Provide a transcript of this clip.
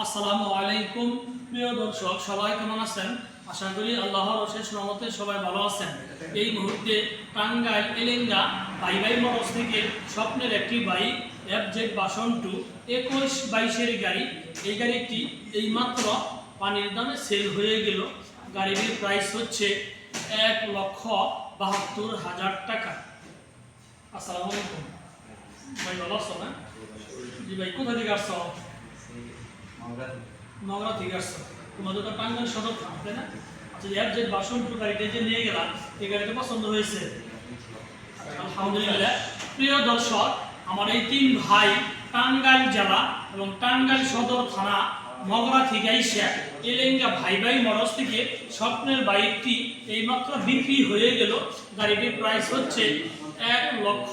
আসসালামু আলাইকুম। প্রিয় দর্শক, সবাই কেমন আছেন? আশা করি আল্লাহর অশেষ রহমতে সবাই ভালো আছেন। এই মুহূর্তে টাঙ্গাইল, এলেঙ্গা বাই বাই মোটরস থেকে স্বপ্নের একটি bike F Z version two একুশ বাইশের গাড়ি। এই গাড়িটি এইমাত্র পানির দামে সেল হয়ে গেল। গাড়িটির প্রাইস হচ্ছে এক লক্ষ বাহাত্তর হাজার টাকা। আসসালামু আলাইকুম। ভাই, ভালো আছো না? জি ভাই, কোথা থেকে আসছো? নগরা থেকে। আসছো। তোমাদের তো টাঙ্গাইল সদর থাম তাই না? আচ্ছা এর যে বাসন গাড়িটা যে নিয়ে গেলাম, এই গাড়িটা পছন্দ হয়েছে? আলহামদুলিল্লাহ। প্রিয় দর্শক, আমার এই তিন ভাই টাঙ্গাইল জেলা এবং টাঙ্গাইল সদর থানা মগরা থেকে আইসা এলেঙ্গা ভাই ভাই মরস থেকে স্বপ্নের বাইকটি এইমাত্র বিক্রি হয়ে গেল। গাড়িটির প্রাইস হচ্ছে এক লক্ষ